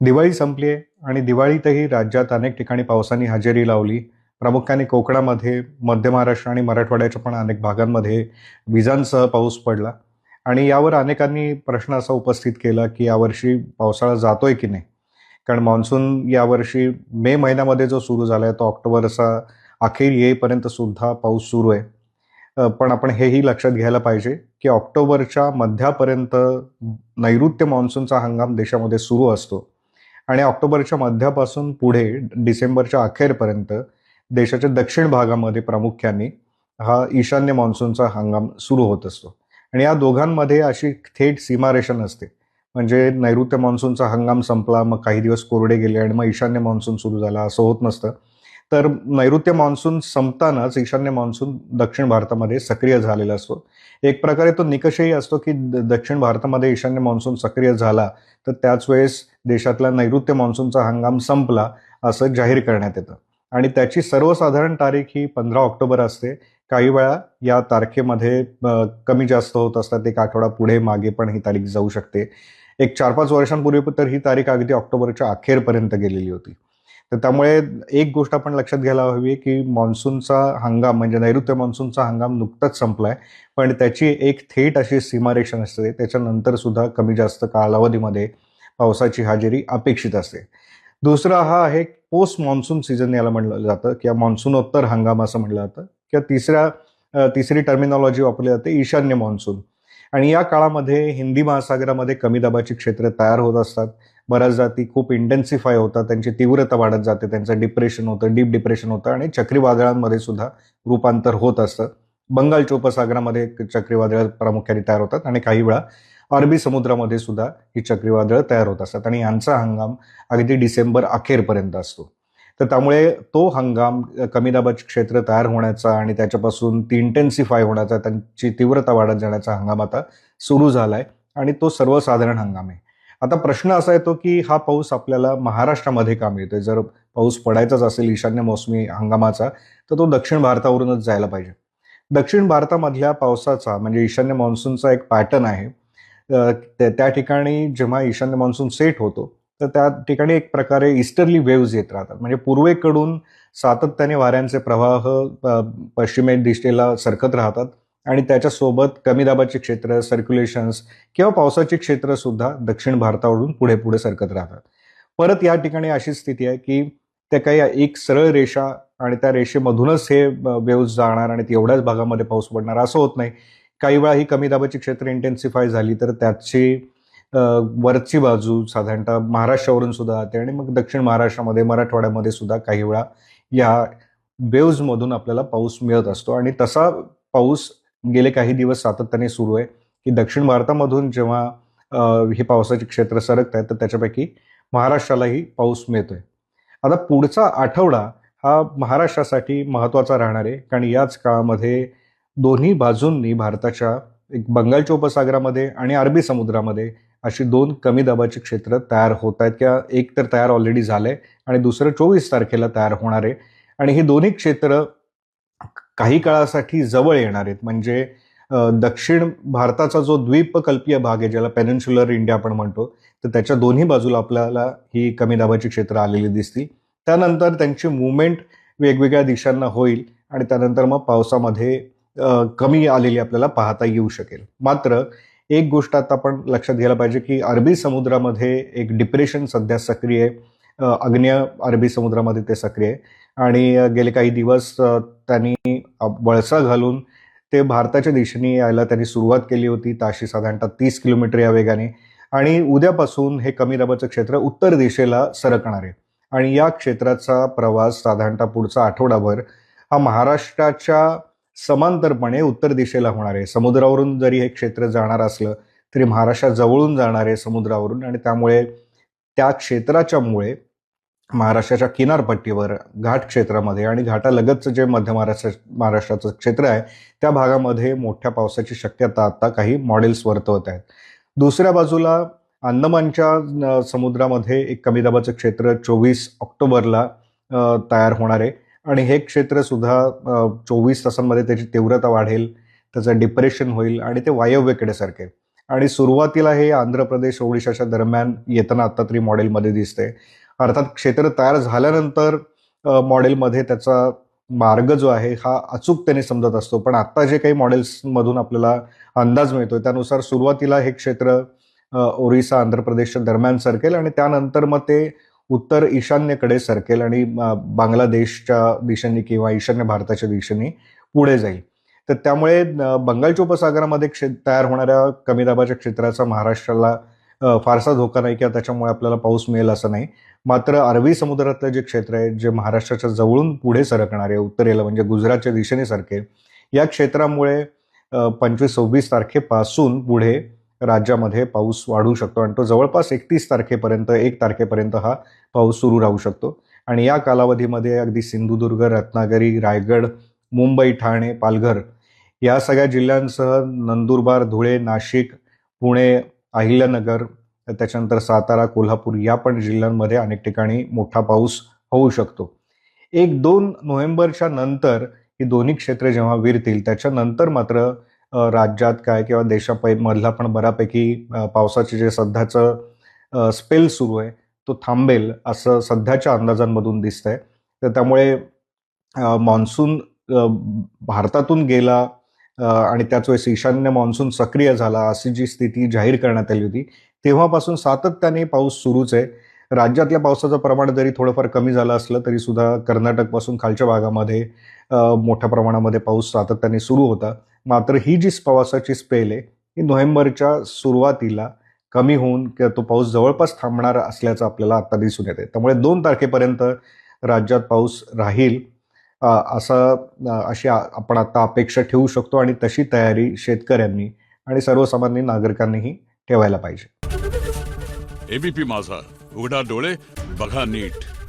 दिवाळी संपली आहे आणि दिवाळीतही राज्यात अनेक ठिकाणी पावसाने हजेरी लावली. प्रामुख्याने कोकणामध्ये मध्य महाराष्ट्र आणि मराठवाड्याच्या पण अनेक भागांमध्ये विजांसह पाऊस पडला. आणि यावर अनेकांनी प्रश्न असा उपस्थित केला की यावर्षी पावसाळा जातोय की नाही? कारण मान्सून यावर्षी मे महिन्यामध्ये जो सुरू झाला आहे तो ऑक्टोबरचा अखेर येईपर्यंत सुद्धा पाऊस सुरू आहे. पण आपण हेही लक्षात घ्यायला पाहिजे की ऑक्टोबरच्या मध्यापर्यंत नैऋत्य मान्सूनचा हंगाम देशामध्ये सुरू असतो. आणि ऑक्टोबरच्या मध्यापासून पुढे डिसेंबरच्या अखेरपर्यंत देशाच्या दक्षिण भागामध्ये प्रामुख्याने हा ईशान्य मान्सूनचा हंगाम सुरू होत असतो. आणि या दोघांमध्ये अशी थेट सीमारेषा नसते. म्हणजे नैऋत्य मान्सूनचा हंगाम संपला मग काही दिवस कोरडे गेले आणि मग ईशान्य मान्सून सुरू झाला असं होत नसतं. तर नैऋत्य मान्सून संपतानाच ईशान्य मान्सून दक्षिण भारतामध्ये सक्रिय झालेला असतो. एक प्रकारे तो निकषही असतो की दक्षिण भारतामध्ये ईशान्य मान्सून सक्रिय झाला तर त्याच वेळेस देशातला नैऋत्य मान्सूनचा हंगाम संपला असं जाहीर करण्यात येतं. आणि त्याची सर्वसाधारण तारीख ही पंधरा ऑक्टोबर असते. काही वेळा या तारखेमध्ये कमी जास्त होत असतात एक आठवडा पुढे मागे पण ही तारीख जाऊ शकते. एक चार पाच वर्षांपूर्वी तर ही तारीख अगदी ऑक्टोबरच्या अखेरपर्यंत गेलेली होती. तर त्यामुळे एक गोष्ट आपण लक्षात घ्यायला हवी की मान्सूनचा हंगाम म्हणजे नैऋत्य मान्सूनचा हंगाम नुकताच संपलाय. पण त्याची एक थेट अशी सीमारेषा असते त्याच्यानंतर सुद्धा कमी जास्त कालावधीमध्ये पावसाची हजेरी अपेक्षित असते. दुसरा हा आहे पोस्ट मान्सून सीझन याला म्हटलं जातं किंवा मान्सूनोत्तर हंगाम असं म्हटलं जातं. किंवा तिसऱ्या तिसरी टर्मिनॉलॉजी वापरली जाते ईशान्य मान्सून आणि या काळामध्ये हिंदी महासागरामध्ये कमी दाबाची क्षेत्र तयार होत असतात. बऱ्याचदा ती खूप इंटेन्सिफाय होतात त्यांची तीव्रता वाढत जाते त्यांचं डिप्रेशन होतं डीप डिप्रेशन होतं आणि चक्रीवादळांमध्ये सुद्धा रूपांतर होत असतं. बंगालच्या उपसागरामध्ये चक्रीवादळ प्रामुख्याने तयार होतात आणि काही वेळा अरबी समुद्रामध्ये सुद्धा ही चक्रीवादळं तयार होत असतात आणि यांचा हंगाम अगदी डिसेंबर अखेरपर्यंत असतो. तर त्यामुळे तो हंगाम कमी दाबाचे क्षेत्र तयार होण्याचा आणि त्याच्यापासून ती इंटेन्सिफाय होण्याचा त्यांची तीव्रता वाढत जाण्याचा हंगाम आता सुरू झालाय आणि तो सर्वसाधारण हंगाम आहे. आता प्रश्न असा येतो की हा पाऊस आपल्याला महाराष्ट्रामध्ये का मिळतोय? जर पाऊस पडायचाच असेल ईशान्य मोसमी हंगामाचा तर तो दक्षिण भारतावरूनच जायला पाहिजे. दक्षिण भारतामधल्या पावसाचा म्हणजे ईशान्य मान्सूनचा एक पॅटर्न आहे. त्या त्या ठिकाणी जेव्हा ईशान्य मान्सून सेट होतो तर त्या ठिकाणी एक प्रकारे इस्टर्ली वेव्ज येत राहतात. म्हणजे पूर्वेकडून सातत्याने वाऱ्यांचे प्रवाह पश्चिमे दिशेला सरकत राहतात. आणि त्याच्यासोबत कमी दाबाचे क्षेत्र सर्क्युलेशन्स किंवा पावसाची क्षेत्र सुद्धा दक्षिण भारतावरून पुढे पुढे सरकत राहतात. परत या ठिकाणी अशी स्थिती आहे की त्या काही एक सरळ रेषा आणि त्या रेषेमधूनच हे वेव्ज जाणार आणि एवढ्याच भागामध्ये पाऊस पडणार असं होत नाही. काही वेळा ही कमी दाबाची क्षेत्र इंटेन्सिफाय झाली तर त्याची वरची बाजू साधारणतः महाराष्ट्रावरून सुद्धा जाते आणि मग दक्षिण महाराष्ट्रामध्ये मराठवाड्यामध्ये सुद्धा काही वेळा या वेव्जमधून आपल्याला पाऊस मिळत असतो. आणि तसा पाऊस गेले काही दिवस सातत्याने सुरू आहे की दक्षिण भारतामधून जेव्हा हे पावसाचे पावसाची क्षेत्र सरकत आहेत तर त्याच्यापैकी महाराष्ट्रालाही पाऊस मिळतोय. आता पुढचा आठवडा हा महाराष्ट्रासाठी महत्त्वाचा राहणार आहे कारण याच काळामध्ये दोन्ही बाजूंनी भारताच्या एक बंगालच्या उपसागरामध्ये आणि अरबी समुद्रामध्ये अशी दोन कमी दाबाची क्षेत्र तयार होत आहेत किंवा एक तर तयार ऑलरेडी झालंय आणि दुसरं चोवीस तारखेला तयार होणार आहे. आणि ही दोन्ही क्षेत्र काही काळासाठी जवळ येणार आहेत. म्हणजे दक्षिण भारताचा जो द्वीपकल्पीय भाग आहे ज्याला पेनिन्सुलर इंडिया आपण म्हणतो तर त्याच्या दोन्ही बाजूला आपल्याला ही कमी दाबाची क्षेत्र आलेली दिसतील. त्यानंतर त्यांची मुवमेंट वेगवेगळ्या दिशांना होईल आणि त्यानंतर मग पावसामध्ये कमी आलेली आपल्याला पाहता येऊ शकेल. मात्र एक गोष्ट आता आपण लक्षात घ्यायला पाहिजे की अरबी समुद्रामध्ये एक डिप्रेशन सध्या सक्रिय आहे. आग्नेय अरबी समुद्रामध्ये ते सक्रिय आहे. आणि गेले काही दिवस त्यांनी वळसा घालून ते भारताच्या दिशेने यायला त्यांनी सुरुवात केली होती. ताशी साधारणतः तीस किलोमीटर या वेगाने. आणि उद्यापासून हे कमी दाबाचं क्षेत्र उत्तर दिशेला सरकणार आहे. आणि या क्षेत्राचा प्रवास साधारणतः पुढचा आठवडाभर हा महाराष्ट्राच्या समांतरपणे उत्तर दिशेला होणार आहे. समुद्रावरून जरी हे क्षेत्र जाणार असलं तरी महाराष्ट्रात जवळून जाणार आहे समुद्रावरून. आणि त्यामुळे त्या क्षेत्राच्यामुळे महाराष्ट्राच्या किनारपट्टीवर घाट क्षेत्रामध्ये आणि घाटालगतचं जे मध्य महाराष्ट्र महाराष्ट्राचं क्षेत्र आहे त्या भागामध्ये मोठ्या पावसाची शक्यता आता काही मॉडेल्स वर्तवत आहेत. दुसऱ्या बाजूला अंदमानच्या समुद्रामध्ये एक कमी दाबाचं क्षेत्र चोवीस ऑक्टोबरला तयार होणार आहे. आणि हे क्षेत्रसुद्धा चोवीस तासांमध्ये त्याची तीव्रता वाढेल त्याचं डिप्रेशन होईल आणि ते वायव्येकडे सारखे आणि सुरुवातीला हे आंध्र प्रदेश ओडिशाच्या दरम्यान येताना आत्ता तरी मॉडेलमध्ये दिसते अर्थात क्षेत्र तयार झाल्यानंतर मॉडेलमध्ये त्याचा मार्ग जो आहे हा अचूकतेने समजत असतो. पण आत्ता जे काही मॉडेल्समधून आपल्याला अंदाज मिळतोय त्यानुसार सुरुवातीला हे क्षेत्र ओरिसा आंध्र प्रदेशच्या दरम्यान सरकेल आणि त्यानंतर मग ते उत्तर ईशान्येकडे सरकेल आणि बांगलादेशच्या दिशेने किंवा ईशान्य भारताच्या दिशेने पुढे जाईल. तर त्यामुळे बंगालच्या उपसागरामध्ये क्षे तयार होणाऱ्या कमी दाबाच्या क्षेत्राचा महाराष्ट्राला फारसा धोका नाही किंवा त्याच्यामुळे आपल्याला पाऊस मिळेल असं नाही. मात्र अरबी समुद्रातलं जे क्षेत्र आहे जे महाराष्ट्राच्या जवळून पुढे सरकणार आहे उत्तरेला म्हणजे गुजरातच्या दिशेने सरकेल या क्षेत्रामुळे पंचवीस सव्वीस तारखेपासून पुढे राज्यामध्ये पाऊस वाढू शकतो आणि तो जवळपास एकतीस तारखेपर्यंत एक तारखेपर्यंत हा पाऊस सुरू राहू शकतो. आणि या कालावधीमध्ये अगदी सिंधुदुर्ग रत्नागिरी रायगड मुंबई ठाणे पालघर या सगळ्या जिल्ह्यांसह नंदुरबार धुळे नाशिक पुणे अहिल्यानगर त्याच्यानंतर सातारा कोल्हापूर या पण जिल्ह्यांमध्ये अनेक ठिकाणी मोठा पाऊस होऊ शकतो. एक दोन नोव्हेंबरच्या नंतर ही दोन्ही क्षेत्रे जेव्हा विरतील त्याच्यानंतर मात्र राज्यात काय किंवा देशामधला पण बऱ्यापैकी पावसाचे जे सध्याचं स्पेल सुरू आहे तो थांबेल असं सध्याच्या अंदाजांमधून दिसतंय. तर त्यामुळे मान्सून भारतातून गेला आणि त्याच वेळेस ईशान्य मान्सून सक्रिय झाला अशी जी स्थिती जाहीर करण्यात आली होती. तेव्हापासून सातत्याने पाऊस सुरूच आहे. राज्यातल्या पावसाचं प्रमाण जरी थोडंफार कमी झालं असलं तरी सुद्धा कर्नाटकपासून खालच्या भागामध्ये मोठ्या प्रमाणामध्ये पाऊस सातत्याने सुरू होता. मात्र ही जी पावसाची स्पेल आहे ही नोव्हेंबरच्या सुरुवातीला कमी होऊन किंवा तो पाऊस जवळपास थांबणार असल्याचं आपल्याला आता दिसून येते त्यामुळे दोन तारखेपर्यंत राज्यात पाऊस राहील. असं अशी आपण आता अपेक्षा ठेवू शकतो आणि तशी तयारी शेतकऱ्यांनी आणि सर्वसामान्य नागरिकांनीही ठेवायला पाहिजे. एबीपी माझा. उघडा डोळे बघा नीट.